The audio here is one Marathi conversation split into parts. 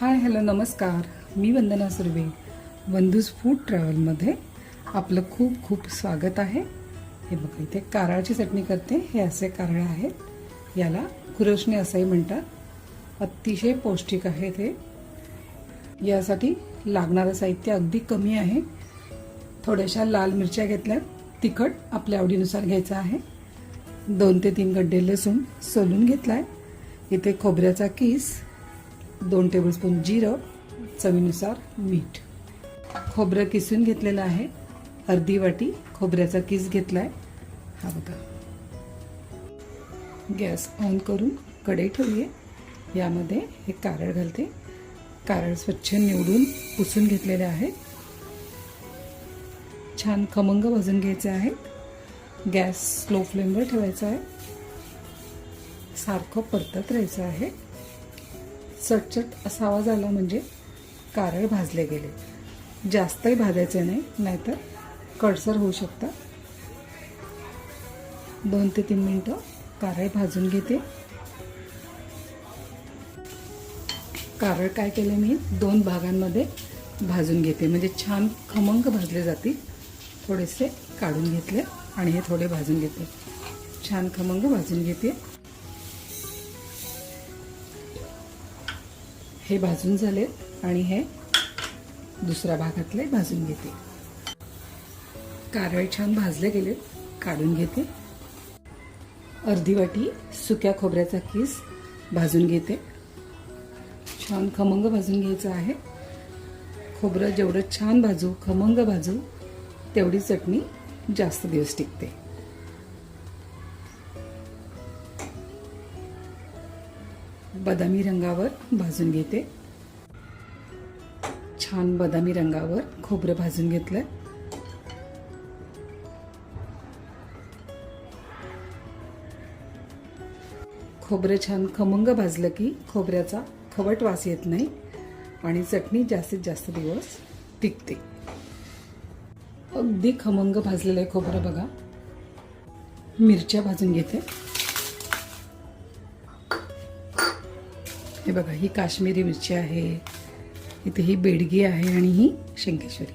हाय हॅलो नमस्कार. मी वंदना सुर्वे वंधूज फूड ट्रॅव्हलमध्ये आपलं खूप खूप स्वागत आहे. हे बघा इथे कारळाची चटणी करते. हे असे कारळ आहेत. याला कुरशणी असंही म्हणतात. अतिशय पौष्टिक आहे ते. यासाठी लागणारं साहित्य अगदी कमी आहे. थोड्याशा लाल मिरच्या घेतल्यात. तिखट आपल्या आवडीनुसार घ्यायचं आहे. दोन ते तीन गड्डे लसूण सोलून घेतला आहे इथे खोबऱ्याचा किस दोन टेबलस्पून जिरं चवीनुसार मीठ. खोबरं किसून घेतलेलं आहे. अर्धी वाटी खोबऱ्याचा किस घेतला आहे हा बघा. गॅस ऑन करून कढई ठेवली आहे यामध्ये हे कारळ घालते. कारळ स्वच्छ निवडून पुसून घेतलेले आहे. छान खमंग भाजून घ्यायचे आहेत गॅस स्लो फ्लेमवर ठेवायचा आहे. सारखं परतत राहायचं आहे. चटचट असा आवाज आला म्हणजे कारळ भाजले गेले. जास्तही भाजायचे नाही नाहीतर कडसर होऊ शकतात दोन ते तीन मिनटं कारळ भाजून घेते. कारळ काय केले मी? दोन भागांमध्ये भाजून घेते. म्हणजे छान खमंग भाजले जातील. थोडेसे काढून घेतले आणि हे थोडे भाजून घेते. छान खमंग भाजून घेते. हे भाजून झाले आणि हे दुसऱ्या भागातले भाजून घेते. कारळ छान भाजले गेले काढून घेते. अर्धी वाटी सुक्या खोबऱ्याचा किस भाजून घेते. छान खमंग भाजून घ्यायचं आहे. खोबरं जेवढं छान भाजू खमंग भाजू तेवढी चटणी जास्त दिवस टिकते. बदामी रंगावर भाजून घेते. छान बदामी रंगावर खोबरं भाजून घेतलंय. खोबरं छान खमंग भाजलं की खोबऱ्याचा खवट वास येत नाही आणि चटणी जास्तीत जास्त दिवस टिकते. अगदी खमंग भाजलेलं आहे खोबरं बघा. मिरच्या भाजून घेते. हे बघा ही काश्मीरी मिरची आहे इथे ही बेडगी आहे आणि ही शंकेश्वरी.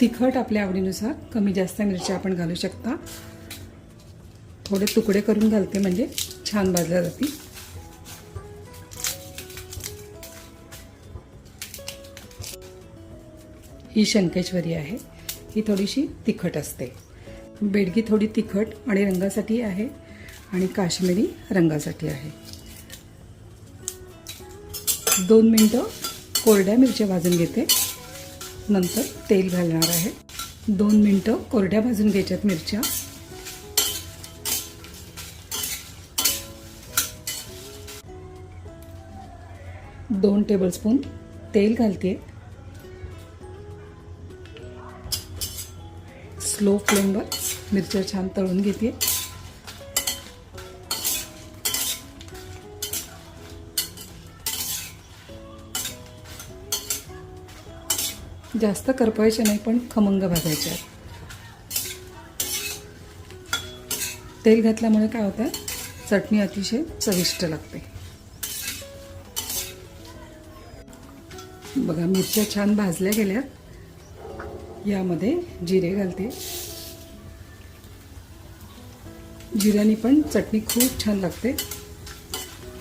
तिखट आपल्या आवडीनुसार कमी जास्त मिरच्या आपण घालू शकता. थोडे तुकडे करून घालते म्हणजे छान भाजल्या जातील. ही शंकेश्वरी आहे. ही थोडीशी तिखट असते. बेडगी थोडी तिखट आणि रंगासाठी आहे आणि काश्मीरी रंगासाठी आहे. दोन मिनटं कोरड्या मिरच्या भाजून घेते. नंतर तेल घालणार आहे. दोन मिनटं कोरड्या भाजून घ्यायच्यात मिरच्या. दोन टेबलस्पून तेल घालते. स्लो फ्लेमवर मिरच्या छान तळून घेते. जास्त करपायचे नाही पण खमंग भाजायचे आहेत. तेल घातल्यामुळे काय होतं? चटणी अतिशय चविष्ट लागते. बघा मिरच्या छान भाजल्या गेल्या. यामध्ये जिरे घालते. जिऱ्याने पण चटणी खूप छान लागते.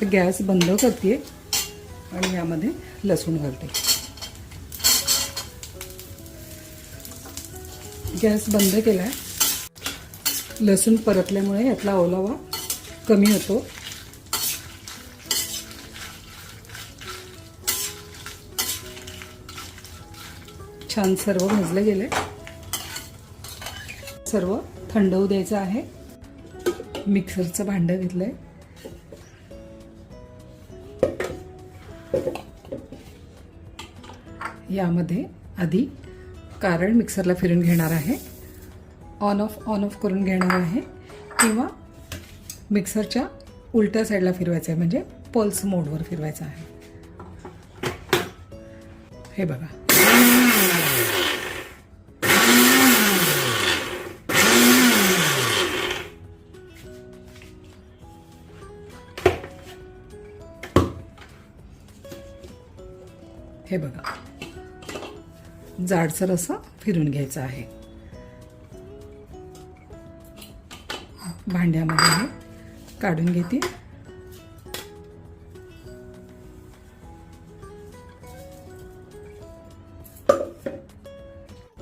तर गॅस बंद करते आणि यामध्ये लसूण घालते. गॅस बंद केला आहे लसूण परतल्यामुळे यातला ओलावा कमी होतो. छान सर्व भाजले गेले. सर्व थंड होऊ द्यायचं आहे. मिक्सरचं भांडं घेतलंय. यामध्ये आधी कारण मिक्सरला फिरून घेणार आहे. ऑन ऑफ ऑन ऑफ करून घेणार आहे. किंवा मिक्सरच्या उलट्या साईडला फिरवायचं आहे म्हणजे पल्स मोडवर फिरवायचं आहे. हे बघा. हे बघा. जाडसर असं फिरून घ्यायचं आहे. भांड्यामध्ये हे काढून घेते.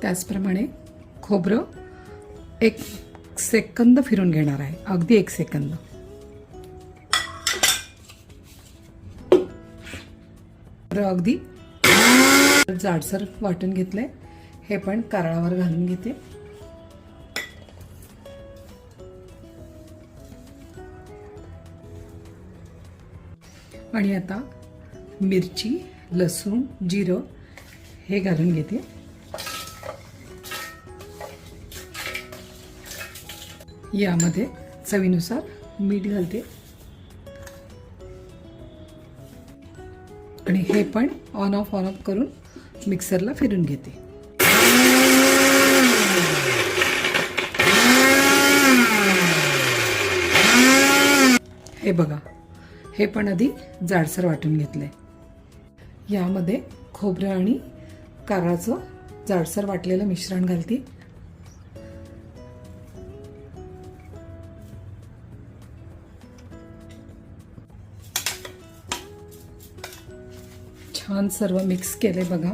त्याचप्रमाणे खोबरं एक सेकंद फिरून घेणार आहे. अगदी एक सेकंद. अगदी जाडसर वाटून घेतलंय. हे पण कारळावर घालून घेते. आणि आता मिरची लसूण जिरं हे घालून घेते. यामध्ये चवीनुसार मीठ घालते. आणि हे पण ऑन ऑफ ऑन ऑफ करून मिक्सरला फिरून घेते. हे बघा हे पण आधी जाडसर वाटून घेतलंय. यामध्ये खोबरं आणि कारळाचं जाडसर वाटलेलं मिश्रण घालते. छान सर्व मिक्स केले बघा.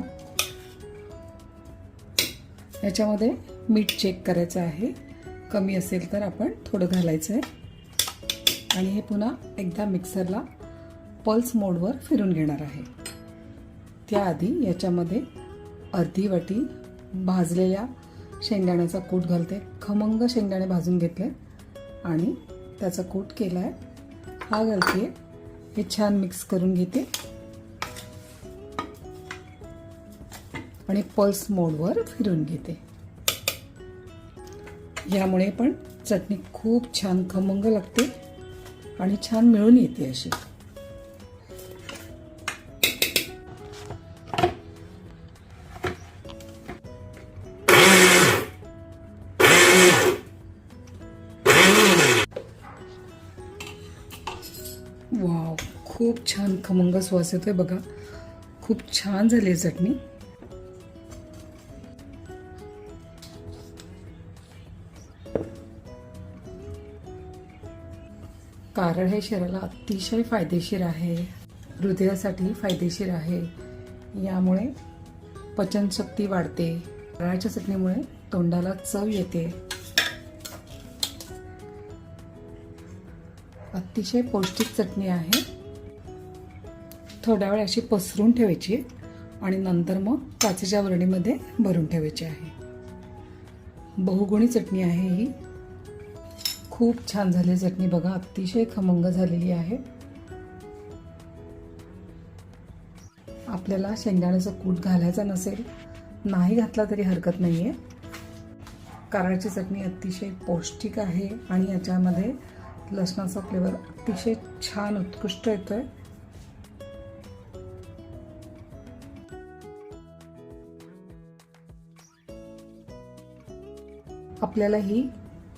याच्यामध्ये मीठ चेक करायचं आहे. कमी असेल तर आपण थोडं घालायचं आहे आणि हे पुन्हा एकदा मिक्सरला पल्स मोडवर फिरून घेणार आहे. त्याआधी याच्यामध्ये अर्धी वाटी भाजलेल्या शेंगदाण्याचा कूट घालते. खमंग शेंगदाणे भाजून घेतले. आणि त्याचा कूट केला आहे हा घालते. हे छान मिक्स करून घेते. आणि पल्स मोडवर फिरून घेते. यामुळे पण चटणी खूप छान खमंग लागते आणि छान मिळून येते अशी. वाव खूप छान खमंग सुवास येतोय बघा. खूप छान झाली आहे चटणी. कारण हे शरीराला अतिशय फायदेशीर आहे. हृदयासाठी फायदेशीर आहे. यामुळे पचनशक्ती वाढते. नारळाच्या चटणीमुळे तोंडाला चव येते. अतिशय पौष्टिक चटणी आहे. थोड्या वेळ अशी पसरून ठेवायची आणि नंतर मग काचेच्या वरणीमध्ये भरून ठेवायची आहे. बहुगुणी चटणी आहे ही. खूप छान झाली चटणी. बघा अतिशय खमंग झालेली आहे. आपल्याला शेंगदाण्याचं कूट घालायचा नसेल नाही घातला तरी हरकत नाही आहे कारळची चटणी अतिशय पौष्टिक आहे आणि याच्यामध्ये लसणाचा फ्लेवर अतिशय छान उत्कृष्ट येतो आहे आपल्याला ही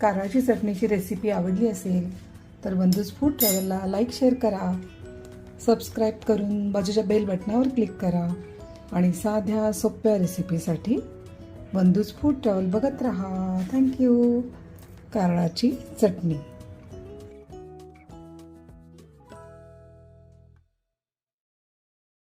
कारळाची चटणीची रेसिपी आवडली असेल तर बंधूज फूड ट्रॅव्हलला लाईक शेअर करा. सबस्क्राईब करून बाजूच्या बेल बटनावर क्लिक करा. आणि साध्या सोप्या रेसिपीसाठी बंधूज फूड ट्रॅव्हल बघत राहा. थँक्यू कारळाची चटणी.